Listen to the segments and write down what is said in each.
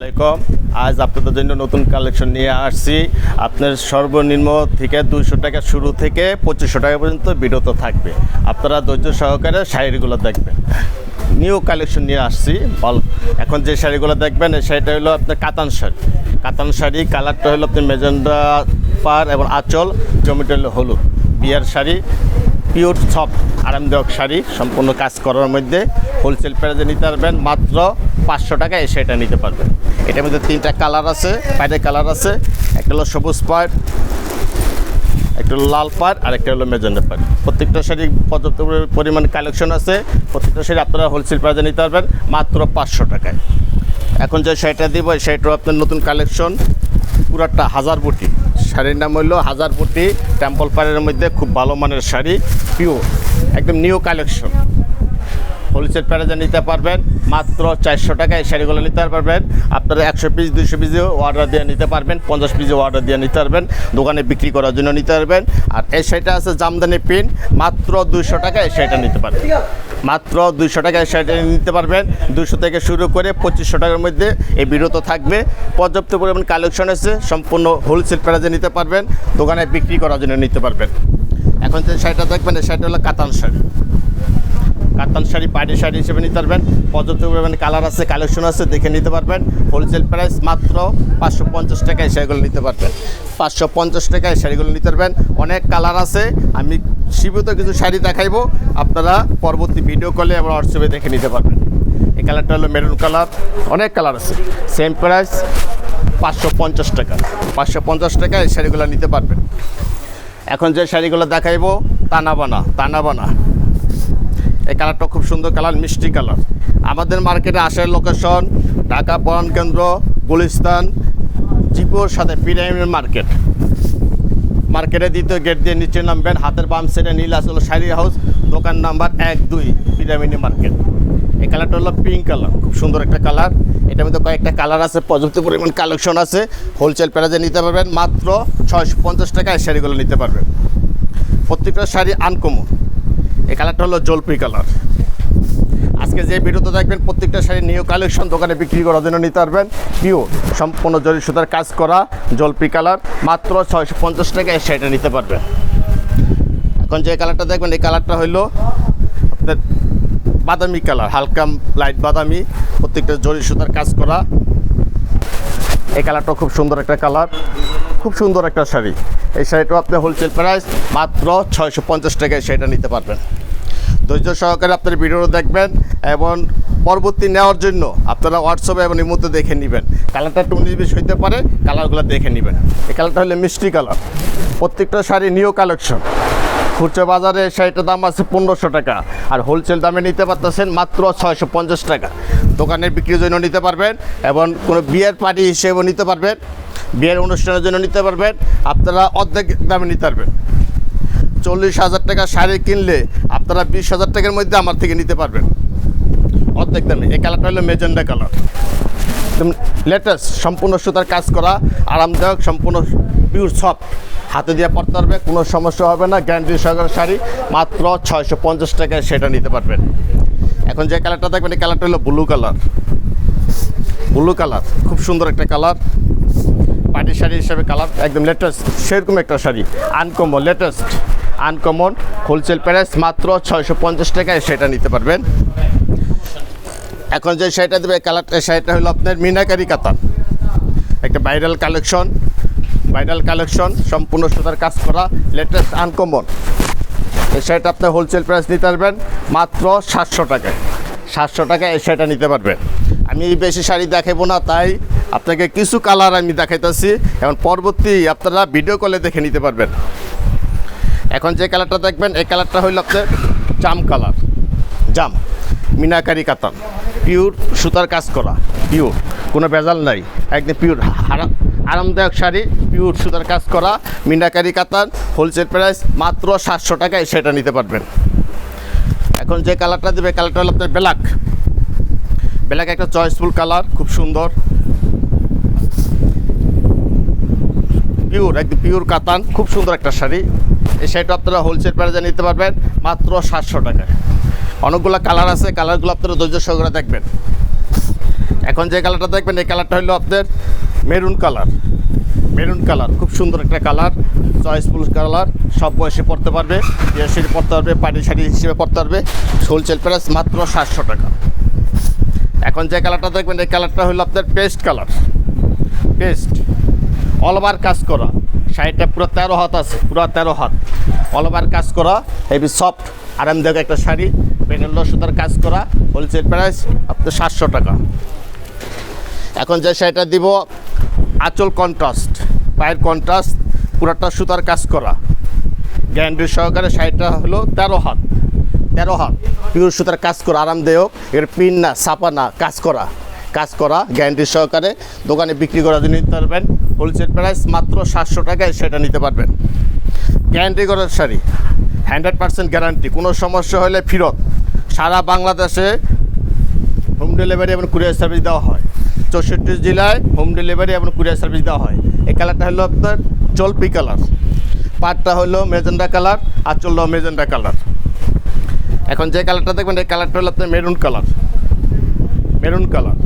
আলাইকুম। আজ আপনাদের জন্য নতুন কালেকশন নিয়ে আসছি। আপনার সর্বনিম্ন থেকে দুইশো টাকা শুরু থেকে পঁচিশশো টাকা পর্যন্ত বিরত থাকবে। আপনারা ধৈর্য সহকারে শাড়িগুলো দেখবেন। নিউ কালেকশন নিয়ে আসছি। এখন যে শাড়িগুলো দেখবেন, এই শাড়িটা হলো আপনার কাতান শাড়ি। কাতান শাড়ি, কালারটা হলো আপনার মেজেন্ডা পার এবং আঁচল, জমিটা হলো হলুদ। বিয়ার শাড়ি পিওর সফট আরামদায়ক শাড়ি, সম্পূর্ণ কাজ করার মধ্যে। হোলসেল প্রাইসে নিতে পারবেন মাত্র পাঁচশো টাকা এই শাড়িটা নিতে পারবেন এটার মধ্যে তিনটা কালার আছে বাইরে কালার আছে, একটা হলো সবুজ পাট একটা হলো লাল পাট আর একটা হলো মেজেন্ডা পাট প্রত্যেকটা শাড়ি পর্যাপ্ত পরিমাণ কালেকশন আছে, প্রত্যেকটা শাড়ি আপনারা হোলসেল প্রাইসে নিতে পারবেন, মাত্র পাঁচশো টাকায়। এখন যে শাড়িটা দিব শাড়িটাও আপনার নতুন কালেকশন, পুরাটা হাজার বুটি শাড়ির নাম হইল হাজার বুটি টেম্পল পাড়ের মধ্যে খুব ভালো মানের শাড়ি পিওর একদম নিউ কালেকশন হোলসেল প্যারেজে নিতে পারবেন মাত্র চারশো টাকায় শাড়িগুলো নিতে পারবেন। আপনারা একশো পিস দুশো পিসেও অর্ডার দিয়ে নিতে পারবেন পঞ্চাশ পিসেও অর্ডার দিয়ে নিতে পারবেন দোকানে বিক্রি করার জন্য নিতে পারবেন। আর এই শাড়িটা আছে জামদানি পিন মাত্র দুইশো টাকায় এই শাড়িটা নিতে পারবেন। মাত্র দুইশো টাকায় শাড়িটা নিতে পারবেন। দুশো থেকে শুরু করে পঁচিশশো টাকার মধ্যে এই বিরত থাকবে। পর্যাপ্ত পরিমাণ কালেকশন আছে সম্পূর্ণ হোলসেল প্যারেজে নিতে পারবেন দোকানে বিক্রি করার জন্য নিতে পারবেন। এখন যে শাড়িটা দেখবেন এই শাড়িটা হলো কাতান শাড়ি। কাতান শাড়ি পাড়ি শাড়ি হিসেবে নিতে পারবেন। পর্যাপ্ত পরিমাণে কালার আছে, কালেকশন আছে, দেখে নিতে পারবেন। হোলসেল প্রাইস মাত্র পাঁচশো পঞ্চাশ টাকায় শাড়িগুলো নিতে পারবেন। পাঁচশো পঞ্চাশ টাকায় শাড়িগুলো নিতে পারবেন। অনেক কালার আছে, আমি সীমিত কিছু শাড়ি দেখাইবো। আপনারা পরবর্তী ভিডিও কলে এবং হোয়াটসঅ্যাপে দেখে নিতে পারবেন। এই কালারটা হলো মেরুন কালার অনেক কালার আছে। সেম প্রাইস পাঁচশো পঞ্চাশ টাকা। পাঁচশো পঞ্চাশ টাকায় শাড়িগুলো নিতে পারবেন। এখন যে শাড়িগুলো দেখাইবো, তানাবানা তানাবানা। এই কালারটা খুব সুন্দর কালার, মিষ্টি কালার। আমাদের মার্কেটে আসার লোকেশন ঢাকা বরণ কেন্দ্র, গুলিস্তান, জিপোর সাথে পিরামিড মার্কেট। মার্কেটের দ্বিতীয় গেট দিয়ে নিচে নামবেন, হাতের বাম সাইডে নীল আসল শাড়ি হাউস, দোকান নাম্বার এক দুই পিরামিড মার্কেট। এই কালারটা হলো পিঙ্ক কালার, খুব সুন্দর একটা কালার। এটার মধ্যে কয়েকটা কালার আছে, পর্যাপ্ত পরিমাণ কালেকশন আছে। হোলসেল প্রাইজে নিতে পারবেন, মাত্র ছয়শো পঞ্চাশ টাকায় শাড়িগুলো নিতে পারবেন। প্রত্যেকটা শাড়ি আনকমন এই কালারটা হলো জলপি কালার। আজকে যে ভিডিওতে দেখবেন, প্রত্যেকটা শাড়ি নিউ কালেকশন দোকানে বিক্রি করার জন্য নিতে পারবেন। পিও সম্পূর্ণ জরি সুতার কাজ করা জলপি কালার। মাত্র ছয়শো পঞ্চাশ টাকায় শাড়িটা নিতে পারবেন। এখন যে কালারটা দেখবেন, এই কালারটা হইল আপনার বাদামি কালার, হালকা লাইট বাদামি, প্রত্যেকটা জরি সুতার কাজ করা। এই কালারটা খুব সুন্দর একটা কালার, খুব সুন্দর একটা শাড়ি। এই শাড়িটাও আপনি হোলসেল প্রাইস মাত্র ছয়শো পঞ্চাশ টাকায় শাড়িটা নিতে পারবেন। ধৈর্য সহকারে আপনার ভিডিও দেখবেন এবং পরবর্তী নেওয়ার জন্য আপনারা হোয়াটসঅ্যাপে এবং মুহূর্তে দেখে নেবেন। কালারটা একটু উনিশ হইতে পারে কালারগুলো দেখে নেবেন। এই কালারটা হলো মিষ্টি কালার প্রত্যেকটা শাড়ি নিউ কালেকশন খুচরো বাজারে শাড়িটার দাম আছে পনেরোশো টাকা, আর হোলসেল দামে নিতে পারতেছেন মাত্র ছয়শো পঞ্চাশ টাকা। দোকানের বিক্রির জন্য নিতে পারবেন এবং কোনো বিয়ের পার্টি হিসেবেও নিতে পারবেন। বিয়ের অনুষ্ঠানের জন্য নিতে পারবেন। আপনারা অর্ধেক দামে নিতে পারবেন। চল্লিশ হাজার টাকা শাড়ি কিনলে আপনারা বিশ হাজার টাকার মধ্যে আমার থেকে নিতে পারবেন। অর্ধেক দামে। এই কালারটা হলো মেজেন্ডা কালার। একদম লেটেস্ট সম্পূর্ণ সুতার কাজ করা, আরামদায়ক, সম্পূর্ণ পিওর সফট হাতে দিয়ে পড়তে পারবে, কোনো সমস্যা হবে না গ্যারান্টি সহকারে শাড়ি। মাত্র ছয়শো পঞ্চাশ টাকায় সেটা নিতে পারবেন। এখন যে কালারটা দেখবেন, এই কালারটা হলো ব্লু কালার ব্লু কালার খুব সুন্দর একটা কালার পার্টি শাড়ি হিসেবে কালার একদম লেটেস্ট সেরকম একটা sari. Uncommon latest uncommon wholesale price মাত্র ছয়শো পঞ্চাশ টাকায় সেটা নিতে পারবেন। এখন যে শাড়িটা দেবে কালারটা শাড়িটা হলো আপনার মিনাকারি কাতান একটা ভাইরাল কালেকশন ভাইরাল কালেকশন সম্পূর্ণ সুতার কাজ করা লেটেস্ট আনকমন। এই শাড়িটা আপনার হোলসেল প্রাইস নিতে পারবেন মাত্র সাতশো টাকায়। সাতশো টাকায় এই শাড়িটা নিতে পারবেন। আমি বেশি শাড়ি দেখাবো না, তাই আপনাকে কিছু কালার আমি দেখাইতেছি। এবং পরবর্তী আপনারা ভিডিও কলে দেখে নিতে পারবেন। এখন যে কালারটা দেখবেন, এই কালারটা হইল আপনার জাম কালার। জাম, মিনাকারি কাতান পিওর সুতার কাজ করা, পিওর, কোনো ভেজাল নাই, একদম পিওর আরামদায়ক শাড়ি, পিওর সুতার কাজ করা, মিনাকারি কাতান হোলসেল প্রাইস মাত্র সাতশো টাকায় সেটা নিতে পারবেন। এখন যে কালারটা দেবে, কালারটা হলো আপনার ব্ল্যাক। ব্ল্যাক একটা চয়েসফুল কালার, খুব সুন্দর। পিওর, একদম পিওর কাতান খুব সুন্দর একটা শাড়ি। শাড়িটা আপনারা হোলসেল প্রাইসে নিতে পারবেন মাত্র সাতশো টাকায় অনেকগুলো কালার আছে কালারগুলো আপনারা ধৈর্য সহকারে দেখবেন। এখন যে কালারটা দেখবেন, এই কালারটা হলো আপনার মেরুন কালার মেরুন কালার খুব সুন্দর একটা কালার চয়েসফুল কালার সব বয়সে পড়তে পারবে বিয়ের পড়তে পারবে পাটি শাড়ি হিসেবে পড়তে পারবে হোলসেল প্রাইস মাত্র সাতশো টাকা। এখন যে কালারটা দেখবেন, এই কালারটা হলো আপনার paste colour paste all over কাজ করা। শাড়িটা পুরো তেরো হাত আছে, পুরো তেরো হাত। অল ওভার কাজ করা হেভি সফট আরামদায়ক একটা শাড়ি পেনেল সুতার কাজ করা হোলসেল প্রাইস আপনার সাতশো টাকা। এখন যে শাড়িটা দিব, আঁচল কন্ট্রাস্ট পায়ের কন্ট্রাস্ট পুরাটা সুতার কাজ করা। গ্যান্ডি সহকারে শাড়িটা হলো তেরো হাত তেরো হাত। পিওর সুতার কাজ করা, আরামদায়ক, এর পিন না, ছাপা না, কাজ করা। কাজ করা গ্যারান্টি সহকারে দোকানে বিক্রি করার জন্য নিতে পারবেন। হোলসেল প্রাইস মাত্র সাতশো টাকায় সেটা নিতে পারবেন। গ্যারান্টি করার শাড়ি। হান্ড্রেড পার্সেন্ট গ্যারান্টি কোনো সমস্যা হলে ফেরত। সারা বাংলাদেশে হোম ডেলিভারি এবং কুরিয়ার সার্ভিস দেওয়া হয়। চৌষট্টি জেলায় হোম ডেলিভারি এবং কুরিয়ার সার্ভিস দেওয়া হয়। এই কালারটা হলো আপনার জলপি কালার পাটটা হলো মেজেন্ডা কালার আর চলল মেজেন্ডা কালার এখন যে কালারটা দেখবেন, এই কালারটা হলো আপনার মেরুন কালার মেরুন কালার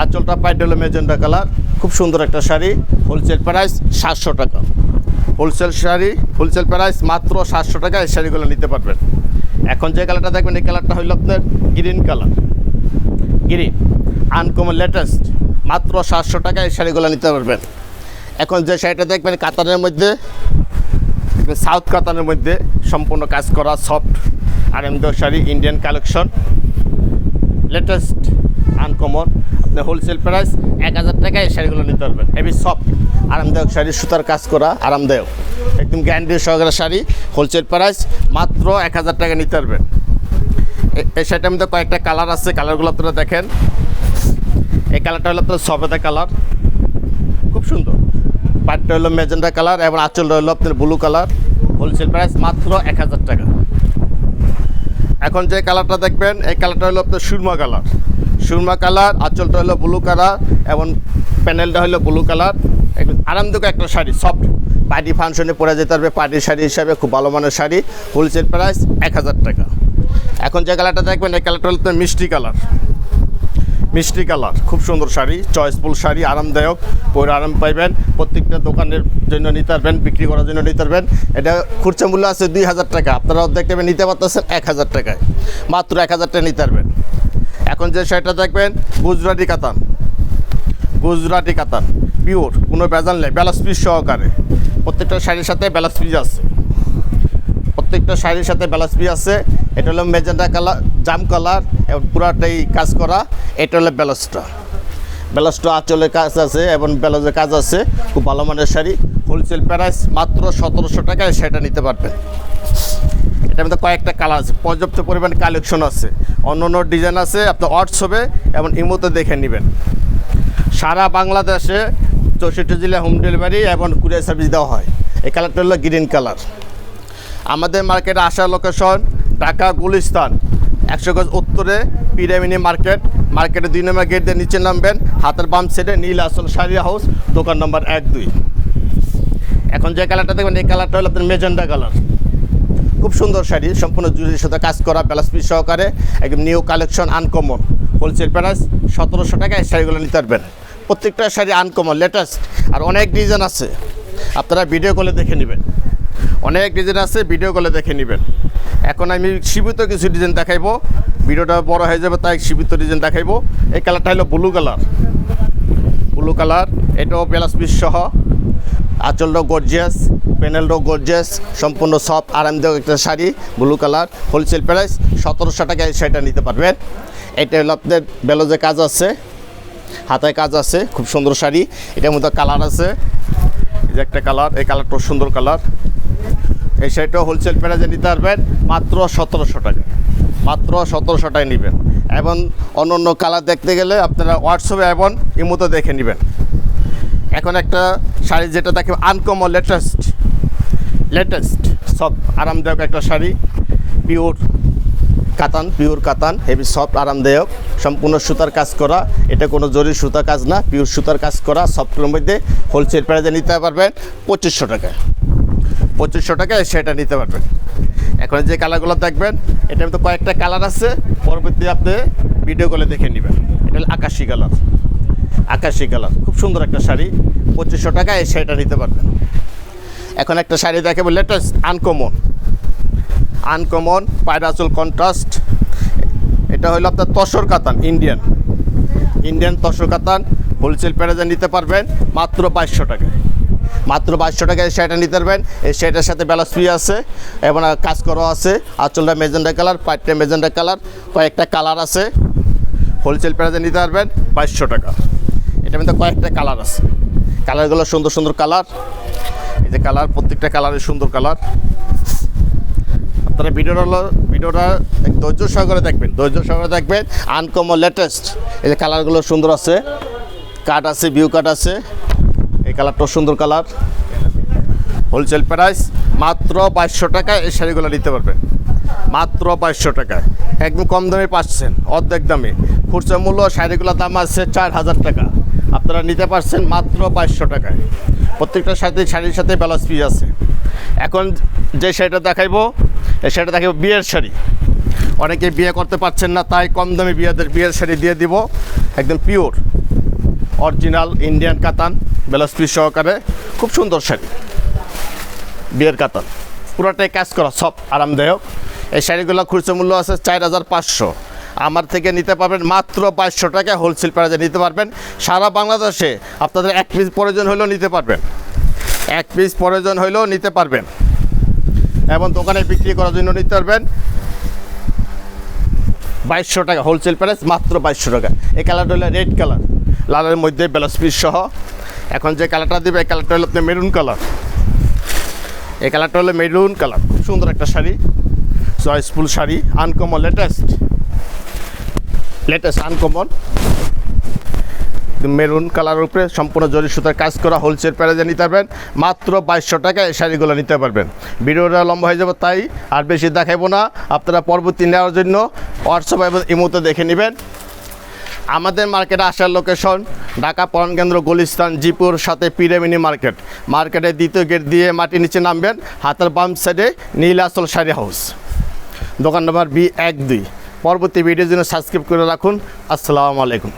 আঁচলটা পাইট হলো মেজেন্ডা কালার খুব সুন্দর একটা শাড়ি হোলসেল প্রাইস সাতশো টাকা। হোলসেল শাড়ি হোলসেল প্রাইস মাত্র সাতশো টাকা এই শাড়িগুলো নিতে পারবেন। এখন যে কালারটা দেখবেন এই কালারটা হলো আপনার green colour. Green uncommon latest মাত্র সাতশো টাকা এই শাড়িগুলো নিতে পারবেন। এখন যে শাড়িটা দেখবেন কাতানের মধ্যে সাউথ কাতানের মধ্যে সম্পূর্ণ কাজ করা সফট আরামদায়ক sari Indian collection latest uncommon. আপনি হোলসেল প্রাইস এক হাজার টাকায় এই শাড়িগুলো নিতে পারবেন। হেভি সফট আরামদায়ক শাড়ি, সুতার কাজ করা, আরামদায়ক। একদম গ্যারান্টি সহকারে শাড়ি হোলসেল প্রাইস মাত্র এক হাজার টাকা নিতে পারবেন। এই শাড়িটার মধ্যে কয়েকটা কালার আছে কালারগুলো আপনারা দেখেন। এই কালারটা হলো আপনার সবেদা কালার খুব সুন্দর। পাটটা হলো মেজেন্ডা কালার এবং আঁচলটা হলো আপনার ব্লু কালার হোলসেল প্রাইস মাত্র এক হাজার টাকা। এখন যে কালারটা দেখবেন, এই কালারটা হলো আপনার সুরমা কালার সুরমা কালার, আঁচলটা হলো ব্লু কালার এবং প্যানেলটা হলো ব্লু কালার। আরামদায়ক একটা শাড়ি, সফট। পার্টি ফাংশনে পরে যেতে পারবে, পার্টি শাড়ি হিসাবে, খুব ভালো মানের শাড়ি হোলসেল প্রাইস এক হাজার টাকা। এখন যে কালারটা দেখবেন, এই কালারটা হলো মিষ্টি কালার মিষ্টি কালার খুব সুন্দর শাড়ি চয়েসফুল শাড়ি, আরামদায়ক, পরে আরাম পাইবেন, প্রত্যেকটা দোকানের জন্য নিতে পারবেন, বিক্রি করার জন্য নিতে পারবেন। এটা খুচরা মূল্য আছে দুই হাজার টাকা আপনারা অর্ধেক নিতে পারতেছেন এক হাজার টাকায়। মাত্র এক হাজার টাকা নিতে পারবেন। এখন যে শাড়িটা দেখবেন, গুজরাটি কাতান। গুজরাটি কাতান পিওর কোনো বেজাল নেই ব্যালাস পিস সহকারে। প্রত্যেকটা শাড়ির সাথে ব্যালাস পিস আছে। প্রত্যেকটা শাড়ির সাথে ব্যালান্স পি আছে। এটা হলো মেজেন্ডা কালার, জাম কালার, এবং পুরাটাই কাজ করা। এটা হলো ব্যালান্সটা ব্যালান্সটা আঁচলের কাজ আছে, এবং ব্যালান্সের কাজ আছে। খুব ভালো মানের শাড়ি। হোলসেল প্রাইস মাত্র সতেরোশো টাকায় সেটা নিতে পারবেন। এটার মধ্যে কয়েকটা কালার আছে। পর্যাপ্ত পরিমাণ কালেকশন আছে। অন্য অন্য ডিজাইন আছে, আপনি হোয়াটসঅ্যাপে এবং ইমোতে দেখে নেবেন। সারা বাংলাদেশে চৌষট্টি জেলায় হোম ডেলিভারি এবং কুরিয়ার সার্ভিস দেওয়া হয়। এই কালারটা হলো গ্রিন কালার আমাদের মার্কেটে আসার লোকেশন ঢাকা, গুলিস্তান। একশো গজ উত্তরে পিরামিনি মার্কেট মার্কেটে দুই নম্বর গেট দিয়ে নিচে নামবেন। হাতের বাম সাইডে নীল আসল শাড়ি হাউস দোকান নম্বর এক দুই। এখন যে কালারটা দেখবেন, এই কালারটা হলো আপনার মেজেন্ডা কালার খুব সুন্দর শাড়ি, সম্পূর্ণ জুড়ির সাথে কাজ করা প্যালাস পিস সহকারে একদম new collection uncommon wholesale price সতেরোশো টাকায় শাড়িগুলো নিতে পারবেন। প্রত্যেকটা শাড়ি আনকমন লেটেস্ট আর অনেক ডিজাইন আছে। আপনারা ভিডিও কলে দেখে নেবেন। অনেক ডিজাইন আছে ভিডিও কলে দেখে নেবেন। এখন আমি সীমিত কিছু ডিজাইন দেখাইবো। ভিডিওটা বড় হয়ে যাবে, তাই সীমিত ডিজাইন দেখাইবো। এই কালারটা হলো ব্লু কালার ব্লু কালার এটাও প্যালাস পিস সহ। আঁচলটাও গর্জিয়াস প্যানেলটাও গর্জিয়াস সম্পূর্ণ সব আরামদায়ক একটা sari blue colour wholesale price সতেরোশো টাকায় শাড়িটা নিতে পারবেন। এটা হলো আপনার বেলোজে কাজ আছে, হাতায় কাজ আছে, খুব সুন্দর শাড়ি, এটার মধ্যে কালার আছে। এই যে একটা কালার এই কালারটাও সুন্দর কালার এই শাড়িটাও হোলসেল প্রাইসে নিতে পারবেন, মাত্র সতেরোশো টাকা মাত্র সতেরোশো টাকায় নেবেন। এবং অন্য অন্য কালার দেখতে গেলে আপনারা হোয়াটসঅ্যাপে এবং ইমোতে দেখে নেবেন। এখন একটা শাড়ি যেটা দেখে আনকমন লেটেস্ট লেটেস্ট সব আরামদায়ক একটা শাড়ি পিওর কাতান পিওর কাতান হেভি সফট আরামদায়ক, সম্পূর্ণ সুতার কাজ করা, এটা কোনো জরি সুতা কাজ না পিওর সুতার কাজ করা সফটের মধ্যে হোলসেল প্রাইসে নিতে পারবেন পঁচিশশো টাকায়। পঁচিশশো টাকায় সেটা নিতে পারবেন। এখন যে কালারগুলো দেখবেন, এটার মধ্যে কয়েকটা কালার আছে, পরবর্তী আপনি ভিডিও কলে দেখে নেবেন। এটা আকাশি কালার। আকাশি কালার, খুব সুন্দর একটা শাড়ি, পঁচিশশো টাকা এই শাড়িটা নিতে পারবেন। এখন একটা শাড়ি দেখে লেটেস্ট আনকমন আনকমন পায়রাচুল কন্ট্রাস্ট এটা হলো আপনার তসর কাতান ইন্ডিয়ান ইন্ডিয়ান তসর কাতান হোলসেল প্যারেজে নিতে পারবেন মাত্র বাইশশো টাকায়। মাত্র বাইশশো টাকায় শাড়িটা নিতে পারবেন। এই শাড়িটার সাথে ব্যালান্স ফ্রি আছে, এবং কাজ করা আছে, আঁচলটা মেজেন্ডা কালার পাইটটা মেজেন্ডা কালার, কয়েকটা কালার আছে। হোলসেল প্যারেজে নিতে পারবেন বাইশশো টাকা। এটার মধ্যে কয়েকটা কালার আছে। কালারগুলো সুন্দর সুন্দর কালার এই যে কালার প্রত্যেকটা কালারের সুন্দর কালার আপনারা ভিডিওটা ভিডিওটা ধৈর্য সহকারে দেখবেন, ধৈর্য সহকারে দেখবেন। আনকমন লেটেস্ট এই যে কালারগুলো সুন্দর আছে। কাট আছে ভিউ কাট আছে। এই কালারটাও সুন্দর কালার হোলসেল প্রাইস মাত্র বাইশশো টাকায় এই শাড়িগুলো নিতে পারবেন। মাত্র বাইশশো টাকায়। একদম কম দামে পাচ্ছেন, অর্ধেক দামে। খুচরা মূল্য শাড়িগুলোর দাম আছে চার হাজার টাকা। আপনারা নিতে পারছেন মাত্র বাইশশো টাকায়। প্রত্যেকটা সাথে শাড়ির সাথে ব্যালান্স পিস আছে। এখন যে শাড়িটা দেখাইবো, এই শাড়িটা দেখাবো বিয়ের শাড়ি। অনেকে বিয়ে করতে পারছেন না, তাই কম দামে বিয়েদের বিয়ের শাড়ি দিয়ে দিব। একদম পিওর, অরিজিনাল ইন্ডিয়ান কাতান, ব্লাউজ পিস সহকারে। খুব সুন্দর শাড়ি। বিয়ের কাতান। পুরোটাই কাজ করা, সব আরামদায়ক। এই শাড়িগুলো খুচরো মূল্য আছে চার হাজার পাঁচশো। আমার থেকে নিতে পারবেন মাত্র বাইশশো টাকা হোলসেল প্রাইজে নিতে পারবেন। সারা বাংলাদেশে আপনাদের এক পিস প্রয়োজন হলেও নিতে পারবেন। এক পিস প্রয়োজন হলেও নিতে পারবেন। এবং দোকানে বিক্রি করার জন্য নিতে পারবেন। বাইশশো টাকা হোলসেল প্রাইস মাত্র বাইশশো টাকা। এই কালারটা হলো রেড কালার লালের মধ্যে ব্লাউজ পিস সহ। এখন যে কালারটা দেবে, এই কালারটা হলো আপনার মেরুন কালার এই কালারটা হলো মেরুন কালার সুন্দর একটা sari. Choiceful sari uncommon latest latest uncommon maroon কালারের উপরে সম্পূর্ণ জরি সুতার কাজ করা হোলসেল প্যারেজে নিতে পারবেন। মাত্র বাইশশো টাকায় এই শাড়িগুলো নিতে পারবেন। ভিডিওটা লম্বা হয়ে যাবে, তাই আর বেশি দেখাবো না। আপনারা পরবর্তী নেওয়ার জন্য হোয়াটসঅ্যাপ এবং ইমোতে দেখে নেবেন। আমাদের মার্কেটে আসার লোকেশন ঢাকা পরন কেন্দ্র, গুলিস্তান, জিপুর, সাথে পিরেমিনি মার্কেট মার্কেটের দ্বিতীয় গেট দিয়ে মাটি নিচে নামবেন, হাতের বাম সাইডে নীল আসল শাড়ি হাউস দোকান নম্বর বি এক দুই পরবর্তী ভিডিওর জন্য সাবস্ক্রাইব করে রাখুন। আসসালামু আলাইকুম।